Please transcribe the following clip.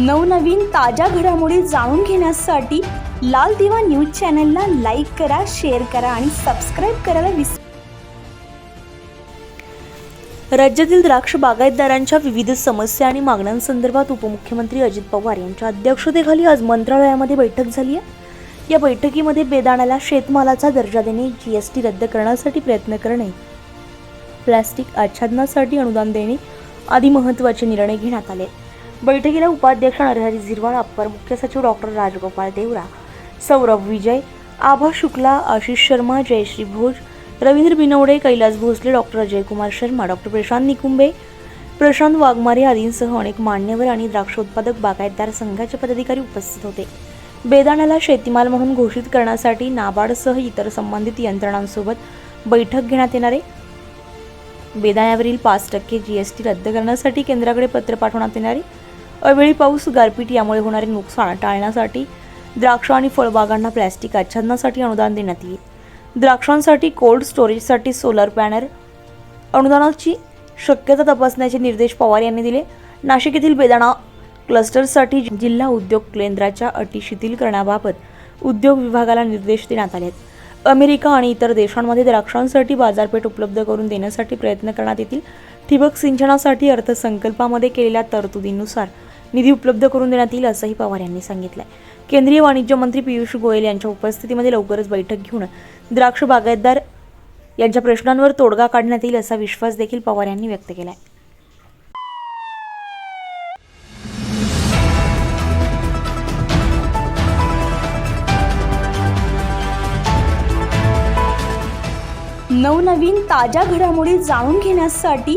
नवनवीन ताज्या घडामोडी जाणून घेण्यासाठी लाल दिवा न्यूज चॅनलला लाईक करा शेअर करा आणि सबस्क्राईब करायला विसरू राज्यातील द्राक्ष बागायतदारांच्या विविध समस्या आणि मागण्यांसंदर्भात उपमुख्यमंत्री अजित पवार यांच्या अध्यक्षतेखाली आज मंत्रालयामध्ये बैठक झाली आहे. या बैठकीमध्ये बेदाण्याला शेतमालाचा दर्जा देणे जी एस टी रद्द करण्यासाठी प्रयत्न करणे प्लास्टिक आच्छादनासाठी अनुदान देणे आदी महत्त्वाचे निर्णय घेण्यात आले बैठकीला उपाध्यक्ष नरहरी झिरवाळ अप्पर मुख्य सचिव doctor Rajgopal Deora Saurabh Vijay Abha Shukla Ashish Sharma Jayashree Bhoj Ravindra Binwade Kailas Bhosale doctor Ajaykumar Sharma doctor Prashant Nikumbe Prashant Waghmare आदींसह अनेक मान्यवर आणि द्राक्ष उत्पादक बागायतदार संघाचे पदाधिकारी उपस्थित होते. बेदाण्याला शेतीमाल म्हणून घोषित करण्यासाठी नाबार्डसह इतर संबंधित यंत्रणांसोबत बैठक घेण्यात येणार आहे. बेदाण्यावरील पाच टक्के जीएसटी रद्द करण्यासाठी केंद्राकडे पत्र पाठवण्यात येणार आहे. अवेळी पाऊस गारपीट यामुळे होणारे नुकसान टाळण्यासाठी द्राक्ष आणि फळबागांना प्लॅस्टिक आच्छादनासाठी अनुदान देण्यात येईल. द्राक्षांसाठी कोल्ड स्टोरेजसाठी सोलर पॅनल अनुदानाची शक्यता तपासण्याचे निर्देश पवार यांनी दिले. नाशिक येथील बेदाणा क्लस्टरसाठी जिल्हा उद्योग केंद्राच्या अटी शिथिल करण्याबाबत उद्योग विभागाला निर्देश देण्यात आले आहेत अमेरिका आणि इतर देशांमध्ये द्राक्षांसाठी बाजारपेठ उपलब्ध करून देण्यासाठी प्रयत्न करण्यात येतील. ठिबक सिंचनासाठी अर्थसंकल्पामध्ये केलेल्या तरतुदीनुसार निधी उपलब्ध करून देण्यात येईल असंही पवार यांनी सांगितलं केंद्रीय वाणिज्य मंत्री पियुष गोयल यांच्या उपस्थितीमध्ये लवकरच बैठक घेऊन द्राक्ष बागायतदार यांच्या प्रश्नांवर तोडगा काढण्यात येईल असा विश्वास देखील पवार यांनी व्यक्त केला आहे नवनवीन ताज्या घडामोडी जाणून घेण्यासाठी